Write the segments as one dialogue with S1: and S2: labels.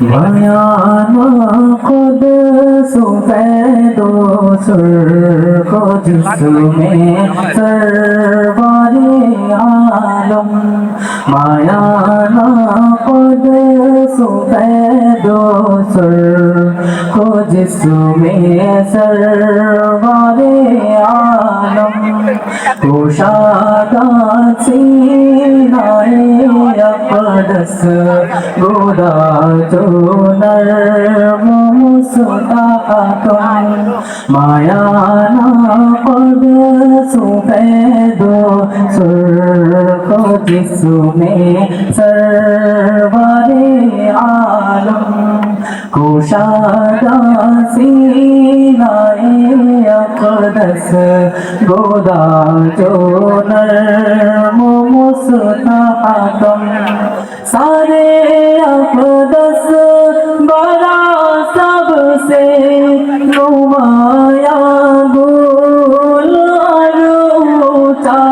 S1: ما قد سفيد سرق جسمي سربر عالم ما قد سفيد سرق جسمي سربر عالم পোশাকাছে পরস গোড়া চোনার মুসতাকাতন মায়া না পদ আলম কুশাদা সিনায়ে আকদস গোদা জোনর মুস্তাহাকম সারে আকদস বড়া সবসে নুমায়া গুল আর উচা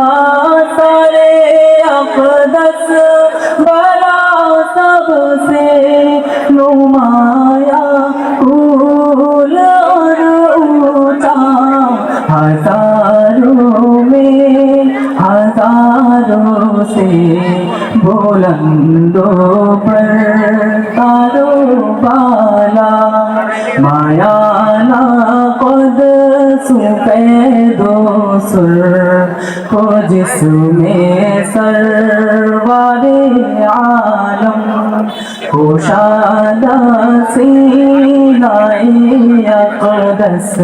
S1: हजारों से बुलंदों पर तारो बाला माया ना खुद सुपैदो सुर को जिसमें सरवारे आलम कुशादा सीनाए दस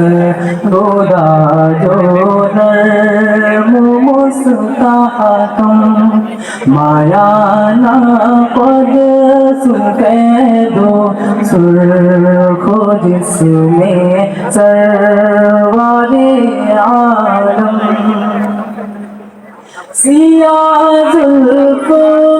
S1: गोदा जो मुस्ता तुम माया ना पद सुनते दो सुर खो जिसमें सर्वारे आलम सिया जुल्फ़ों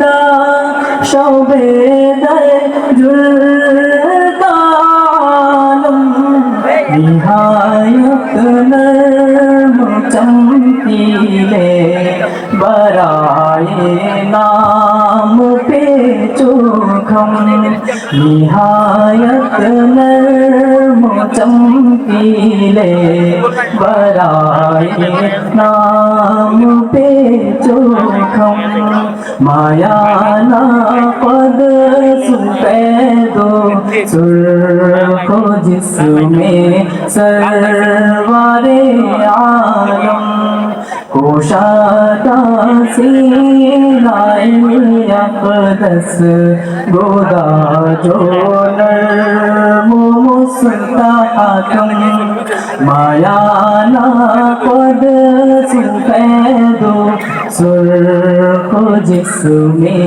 S1: ফিদা সবে দেয় জুলতালম নিহায়ত চমকিলে বরায়ে নাম পে کم نہایت مرمتم پیلے برائے نام پہ چوکم مایا نا قد سلطے دو سر کو جس میں سروارے آ পোশাটা সিলাই আকদস গোদা জোনর মুস্তাহাতুন মায়ানা কদ সুফেদু সুরখ জিসমে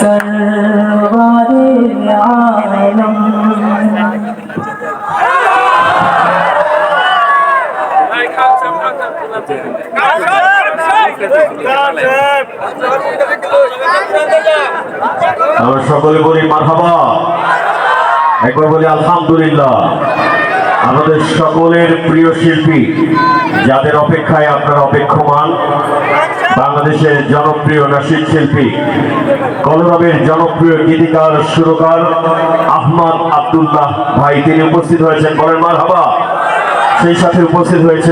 S1: সরওয়ারে Alam Come on, come on.
S2: সকলে বলি মারহাবা। একবার বলি আলহামদুলিল্লাহ। আমাদের সকলের প্রিয় শিল্পী, যাদের অপেক্ষায় আপনারা অপেক্ষমান, বাংলাদেশের জনপ্রিয় নাসিক শিল্পী, কলরবের জনপ্রিয় গীতিকার, সুরকার আহমদ আব্দুল্লাহ ভাই। তিনি উপস্থিত হয়েছেন, বলেন মারহাবা। সেই সাথে উপস্থিত হয়েছে